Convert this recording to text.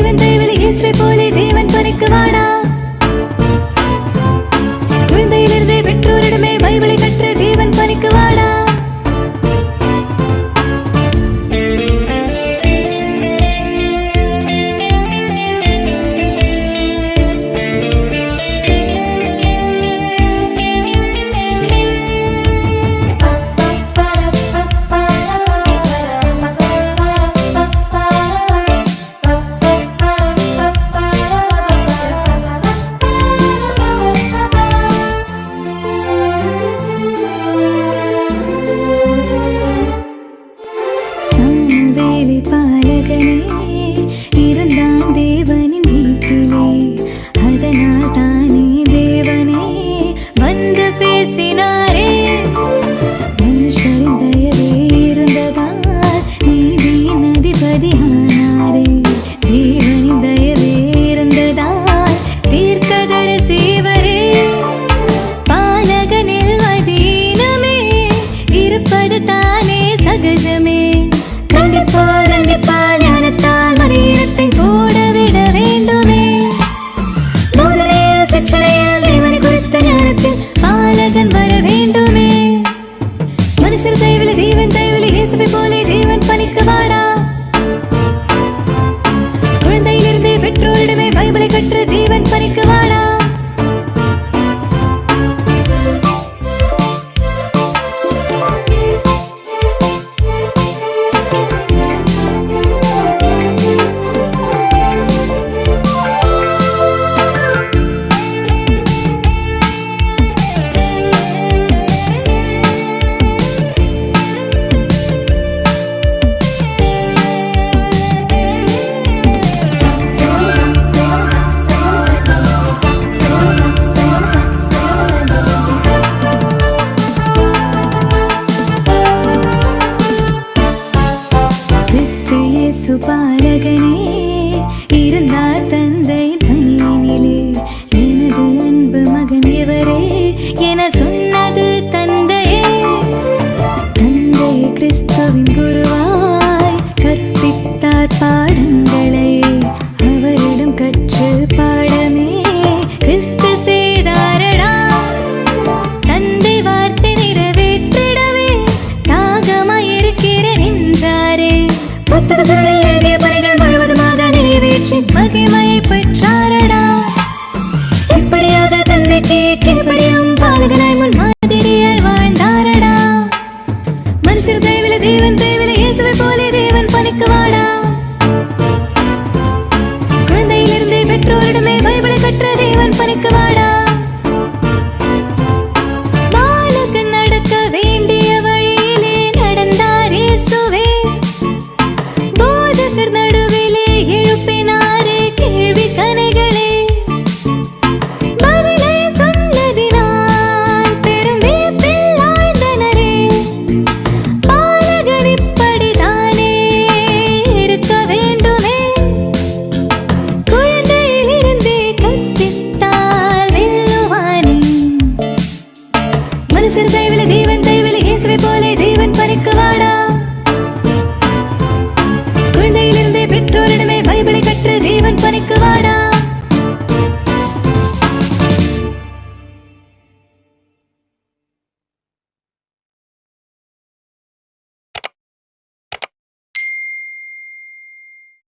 தேவன் தேவலை இயேசுவை போலே தேவன் பணிக்கு வாடா. சகஜமே கண்டிப்பா கண்டிப்பா ஞானத்தால் மதியத்தை கூட விட வேண்டுமே. முதலையில் சிக்ஷனையில் தேவனை குறித்த ஞானத்தில் பாலகன் வர வேண்டுமே. மனுஷர் தயவில தேவன் தயவில இயேசுவை போலே தேவன் பணிக்கு வாடா. குழந்தையிலிருந்தே பெற்றோரிடமே பைபிளை கற்று தேவன் பணிக்கு வாடா. என சொன்னது தந்தையே. தந்தை கிறிஸ்துவின் குருவாய் கற்பித்தார் பாடங்களை. அவரிடம் கற்று பாடமே. கிறிஸ்து செய்தாரடா தந்தை வார்த்தை நிறைவேற்றிடவே. தாகமாயிருக்கிறேன் என்றாரே. புத்தகத்தில் எழுதிய பணிகள் முழுவதுமாக நிறைவேற்றி மகிமையை பெற்றாரடா. இப்படியாக தந்தைக்கு கீழ்ப்படியும் பாலகனாய் முன் மாதிரியாய் வாழ்ந்தாரடா. மனுஷர் தேவில தேவன் தேவில இயேசுவை போலே தேவன் பணிக்கு வாடா குழந்தையிலிருந்தே பெற்றோரிடமே பைபிளை பெற்ற தேவன் பணிக்கு வாடா